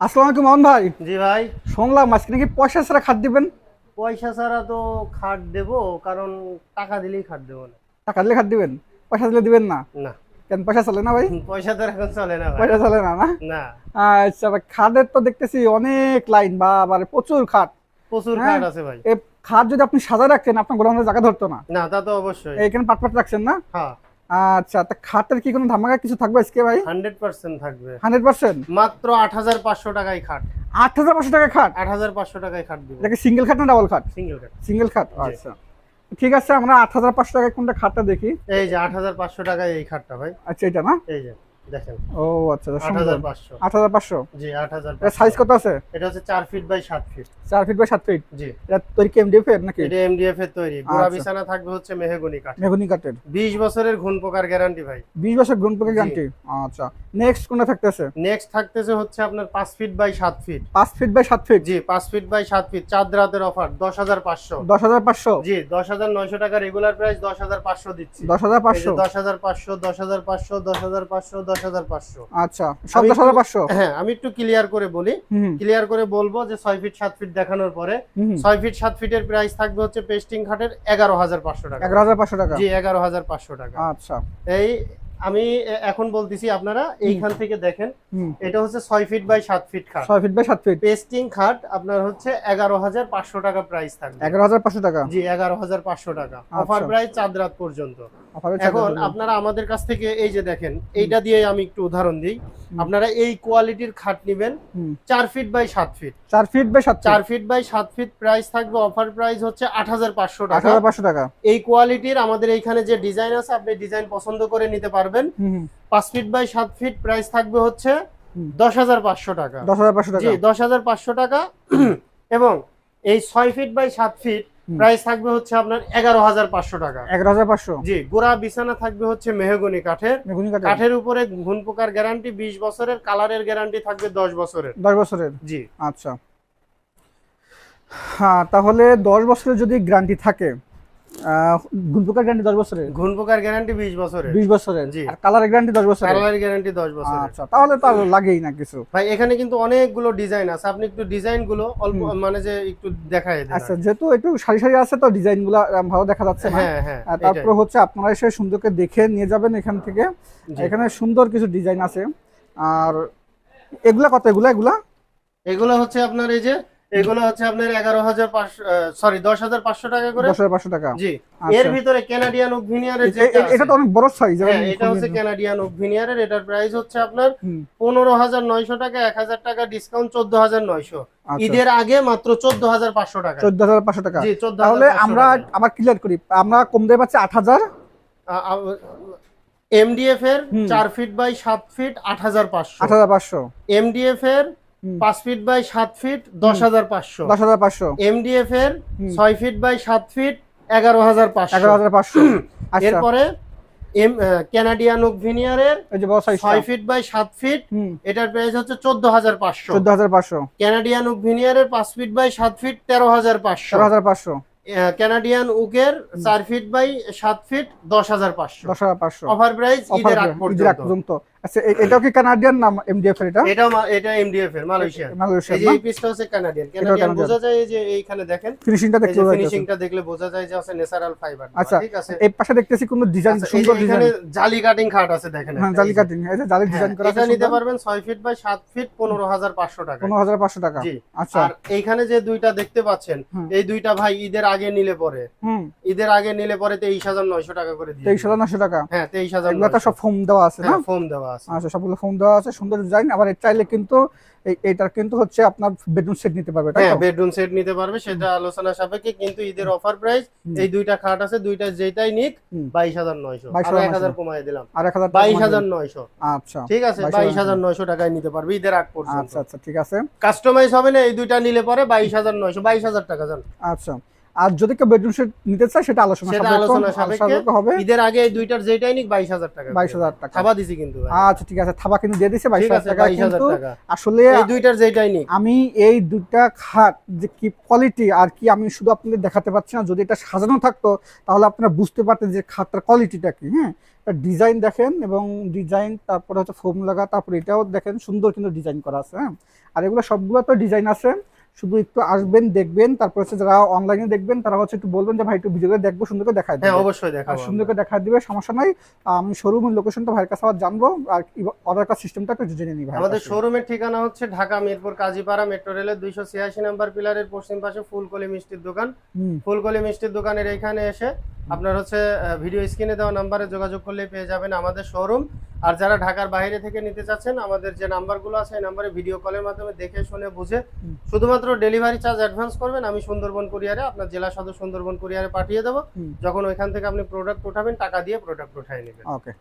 আসসালামু আলাইকুম মোহন ভাই। জি ভাই। শুনলাম আজকে পয়সা ছাড়া খাট দিবেন? পয়সা ছাড়া তো খাট দেবো কারণ টাকা দিলেই খাট দেবো না। টাকা দিলে খাট দিবেন? পয়সা দিলে দিবেন না? না। কেন পয়সা চলে না ভাই? পয়সা তো এখন চলে না পয়সা চলে না না? না। আচ্ছা খাটের তো দেখতেছি অনেক লাইন বা আবার প্রচুর খাট প্রচুর হ্যাঁ। খাট আছে ভাই। এই খাট যদি আপনি সাজা রাখতেন আপনার গোলামের জায়গা ধরতো না। না তা তো অবশ্যই। এইখানে পাট পাট রাখছেন না? হ্যাঁ। আচ্ছা তা খাটের কি কোনো ধামাকা কিছু থাকবে আজকে ভাই? হান্ড্রেড পার্সেন্ট থাকবে। Hundred percent? মাত্র আট হাজার পাঁচশো টাকায় খাট। আট হাজার পাঁচশো টাকা খাট? আট হাজার পাঁচশো টাকায় খাট দিব। এটা কি সিঙ্গেল খাট না ডাবল খাট? সিঙ্গেল খাট। সিঙ্গেল খাট? আচ্ছা। ঠিক আছে আমরা আট হাজার পাঁচশো টাকায় কোনটা খাটটা দেখি। এই যে আট হাজার পাঁচশো টাকায় এই খাটটা ভাই। আচ্ছা এটা না? এই যে। দেখেন। ও আচ্ছা আচ্ছা, আট সুন্দর। হাজার পাঁচশো। আট হাজার পাঁচশো? জি আট হাজার এটা সাইজ কত আছে? এটা হচ্ছে চার ফিট বাই সাত ফিট চার ফিট বাই সাত ফিট জি। এটা তৈরি কি এমডিএফ এর নাকি? এটা এমডিএফ এর তৈরি। গোড়া আচ্ছা। বিছানা থাকবে হচ্ছে মেহগনি কাঠ মেগুনি কাঠের। বিশ বছরের ঘুণ পোকার গ্যারান্টি ভাই। বিশ বছর গ্রুন পেকে গ্যারান্টি আচ্ছা। নেক্সট কোনটা থাকতেছে? নেক্সট থাকতেছে হচ্ছে আপনার পাঁচ ফিট বাই সাত ফিট পাঁচ ফিট বাই সাত ফিট জি পাঁচ ফিট বাই সাত ফিট চাঁদ রাতের অফার দশ হাজার পাঁচশো। দশ হাজার পাঁচশো? জি দশ হাজার নয়শো টাকা রেগুলার প্রাইস দশ হাজার পাঁচশো দিচ্ছি। দশ হাজার পাঁচশো। দশ হাজার আচ্ছা সব আমি দশ হাজার পাঁচশো? হ্যাঁ আমি একটু ক্লিয়ার করে বলি। ক্লিয়ার করে বলব যে ছয় ফিট সাত ফিট দেখানোর পরে হুম ফিট সাত ফিটের প্রাইস থাকবে হচ্ছে পেস্টিং খাটের এগারো হাজার পাঁচশো টাকা। এগারো হাজার পাঁচশো টাকা? জি এগারো হাজার পাঁচশো টাকা। আচ্ছা। এই আমি এখন বলতেছি আপনারা এইখান থেকে দেখেন এটা হচ্ছে ছয় ফিট বাই সাত ফিট খাট। ছয় ফিট বাই সাত ফিট পেস্টিং খাট আপনার হচ্ছে এগারো হাজার পাঁচশো টাকা প্রাইস থাকবে। এগারো হাজার পাঁচশো টাকা? জি এগারো হাজার পাঁচশো টাকা। অফার প্রাইস চাঁদ রাত পর্যন্ত। এখন আপনারা আমাদের কাছ থেকে এই যে দেখেন এইটা দিয়ে আমি একটু উদাহরণ দিই। আপনারা এই কোয়ালিটির খাট নিবেন চার ফিট বাই সাত ফিট। চার ফিট বাই সাত চার ফিট। বাই সাত ফিট প্রাইস থাকবে অফার প্রাইস হচ্ছে আট হাজার পাঁচশো টাকা। পাঁচশো টাকা। এই কোয়ালিটির আমাদের এইখানে যে ডিজাইন আছে আপনি ডিজাইন পছন্দ করে নিতে পারবেন। পাঁচ ফিট বাই সাত ফিট প্রাইস থাকবে হচ্ছে দশ হাজার পাঁচশো টাকা। দশ হাজার পাঁচশো টাকা। দশ হাজার পাঁচশো টাকা। এবং এই ছয় ফিট বাই সাত ফিট। প্রাইস থাকবে হচ্ছে আপনার এগারো হাজার পাঁচশো টাকা। এগারো হাজার পাঁচশো? জি গোড়া বিছানা থাকবে হচ্ছে মেহগনি কাঠের। কাঠের। কাঠের উপরে ঘুন পোকার গ্যারান্টি বিশ বছরের কালারের গ্যারান্টি থাকবে দশ বছরের। দশ বছরের? জি। আচ্ছা। হ্যাঁ তাহলে দশ বছরের যদি গ্যারান্টি থাকে গুলপোকার গ্যারান্টি দশ বছরের? ঘুনপোকার গ্যারান্টি বিশ বছরের। বিশ বছরের? জি। আর কালারের গ্যারান্টি দশ বছরের? কালারের গ্যারান্টি দশ বছরের। আচ্ছা তাহলে তো লাগেই না কিছু। ভাই এখানে কিন্তু অনেকগুলো ডিজাইন আছে। আপনি একটু ডিজাইনগুলো অল্প মানে যে একটু দেখাই দেন আচ্ছা যেহেতু একটু সারি সারি আছে তো ডিজাইনগুলা ভালো দেখা যাচ্ছে না। হ্যাঁ হ্যাঁ তারপরে হচ্ছে আপনারা এসে সুন্দরকে দেখে নিয়ে যাবেন এখান থেকে। এখানে সুন্দর কিছু ডিজাইন আছে। আর এগুলা কত? এগুলা এগুলা? এগুলা হচ্ছে আপনার এই যে এগুলো হচ্ছে আপনার এগারো হাজার সরি দশ হাজার পাঁচশো টাকা করে। দশ হাজার পাঁচশো টাকা। জি। আচ্ছা। এর ভিতরে ক্যানাডিয়ান ওভিনিয়ারের এ- এটা তো অনেক বড় সাইজ হ্যাঁ এটা হচ্ছে ক্যানাডিয়ান ওভিনিয়ারের এটার প্রাইস হচ্ছে আপনার পনেরো হাজার নয়শো টাকা এক হাজার টাকা ডিসকাউন্ট চোদ্দ হাজার নয়শো। আচ্ছা। ঈদের আগে মাত্র চোদ্দ হাজার পাঁচশো টাকা। চোদ্দ হাজার পাঁচশো টাকা। তাহলে আমরা আবার ক্লিয়ার করি। আমরা কম দিয়ে পাচ্ছি আট হাজার। এমডিএফ এর চার ফিট বাই সাত ফিট আট হাজার পাঁচশো। আট হাজার পাঁচশো। এমডিএফ এর। পাঁচ ফিট বাই সাত ফিট দশ হাজার পাঁচশো দশ হাজার পাঁচশো এমডিএফ এর ছয় ফিট বাই সাত ফিট এগারো হাজার পাঁচশো এগারো হাজার পাঁচশো আচ্ছা এরপরে এম ক্যানাডিয়ান ওভিনিয়ারের ছয় ফিট বাই সাত ফিট হুম এটার প্রাইস হচ্ছে চোদ্দ হাজার পাঁচশো চোদ্দ হাজার পাঁচশো ক্যানাডিয়ান ওভিনিয়ারের পাঁচ ফিট বাই সাত ফিট তেরো হাজার পাঁচশো হাজার পাঁচশো ক্যানাডিয়ান উকের চার ফিট বাই সাত ফিট দশ হাজার পাঁচশো দশ হাজার পাঁচশো অফার প্রাইস ঈদের আগ পর্যন্ত আচ্ছা এটাও কি কানাডিয়ান নাম এমডিএফ এর এটা? এটা এটা এমডিএফ এর মালয়েশিয়ান মালয়েশিয়ার এই যে এই পিসটা হচ্ছে কানাডিয়ান কানাডিয়ান বোঝা যায় এই যে এইখানে দেখেন? ফিনিশিংটা দেখতে যে পাচ্ছি ফিনিশিংটা দেখলে বোঝা যায় যে আছে ন্যাচারাল ফাইবার আচ্ছা, ঠিক আছে? এই পাশে দেখতেছি কোনো ডিজাইন আচ্ছা, সুন্দর ডিজাইন এখানে জালি কাটিং খাট আছে দেখেন হ্যাঁ জালি কাটিং এই যে জালি ডিজাইন হ্যাঁ, করা এটা নিতে পারবেন ছয় ফিট বাই সাত ফিট পনেরো হাজার পাঁচশো টাকা পনেরো হাজার পাঁচশো টাকা। জি। আচ্ছা। আর এইখানে যে দুইটা দেখতে পাচ্ছেন এই দুইটা ভাই ঈদের আগে নিলে পরে। হুম। ঈদের আগে নিলে পরে তেইশ হাজার নয়শো টাকা করে দিয়ে তেইশ দিবে। হাজার নশো টাকা। হ্যাঁ তেইশ হাজার এগুলো তো সব ফোম দেওয়া আছে না? ফোম দেওয়া আছে। আচ্ছা সবগুলো ফোম দেওয়া আছে সুন্দর ডিজাইন আবার চাইলে কিন্তু এই এটার কিন্তু হচ্ছে আপনার বেডরুম সেট নিতে পারবে হ্যাঁ বেডরুম সেট নিতে পারবে সেটা আলোচনা সাপেক্ষে কিন্তু ঈদের অফার প্রাইস এই দুইটা খাট আছে দুইটা যেটাই নিক বাইশ হাজার নয়শো। 22,900 আর এক হাজার কমাই দিলাম। আর এক হাজার টাকা বাইশ কমায় হাজার দিন। নয়শো। আচ্ছা। ঠিক আছে 22,900 বাইশ হাজার নয়শো টাকায় নিতে পারবে ঈদের আগ পর্যন্ত। আচ্ছা আচ্ছা ঠিক আছে। কাস্টমাইজ হবে না এই দুইটা নিলে পরে বাইশ হাজার নয়শো বাইশ হাজার টাকা জান। আচ্ছা। আর যদি কেউ বেডরুম সেট নিতে চায় সেটা আলোচনা সাপেক্ষে হবে। ঈদের আগে এই দুইটার যেটাই নিক বাইশ হাজার টাকা বাইশ হাজার টাকা। থাবা দিছি কিন্তু আচ্ছা ঠিক আছে থাবা কিন্তু দিয়ে দিছে বাইশ ঠিক হাজার আছে টাকা। কিন্তু আসলে এই দুইটার যেটাই নিক। আমি এই দুইটা খাট যে কি কোয়ালিটি আর কি আমি শুধু আপনাদের দেখাতে পারছি না যদি এটা সাজানো থাকতো তাহলে আপনারা বুঝতে পারতেন যে খাটটার কোয়ালিটিটা কি হ্যাঁ? ডিজাইন দেখেন এবং ডিজাইন তারপরে হচ্ছে ফোম লাগা তারপরে এটাও দেখেন সুন্দর কিন্তু ডিজাইন করা আছে হ্যাঁ? আর এগুলো সবগুলো তো ডিজাইন আছে। শুধু একটু আসবেন দেখবেন তারপর হচ্ছে যারা অনলাইনে দেখবেন তারা হচ্ছে একটু বলবেন যে ভাই একটু ভিডিও দেখব সুন্দর করে দেখায় হ্যাঁ দেবে। অবশ্যই আর দেখাবো সুন্দর করে দেখা দিবে সমস্যা নাই। আমি শোরুমের লোকেশনটা ভাইয়ের কাছে আবার জানব আর অর্ডার করার সিস্টেমটা একটু জেনে নিই ভাই আমাদের শোরুমের ঠিকানা হচ্ছে ঢাকা মিরপুর কাজীপাড়া মেট্রো রেলের দুইশো ছিয়াশি নাম্বার পিলারের পশ্চিম পাশে ফুলকলি মিষ্টির দোকান। ফুলকলি মিষ্টির দোকানের এখানে এসে আপনার হচ্ছে ভিডিও স্ক্রিনে দেওয়া নাম্বারে যোগাযোগ করলে পেয়ে যাবেন আমাদের শোরুম আর যারা ঢাকার বাইরে থেকে নিতে চাচ্ছেন আমাদের যে নাম্বারগুলো আছে এই নাম্বারে ভিডিও কলের মাধ্যমে দেখে শুনে বুঝে শুধুমাত্র ডেলিভারি চার্জ অ্যাডভান্স করবেন আমি সুন্দরবন কুরিয়ারে আপনার জেলা সদর সুন্দরবন কুরিয়ারে পাঠিয়ে দেবো। যখন ওইখান থেকে আপনি প্রোডাক্ট উঠাবেন টাকা দিয়ে প্রোডাক্ট উঠাই নেবেন। ওকে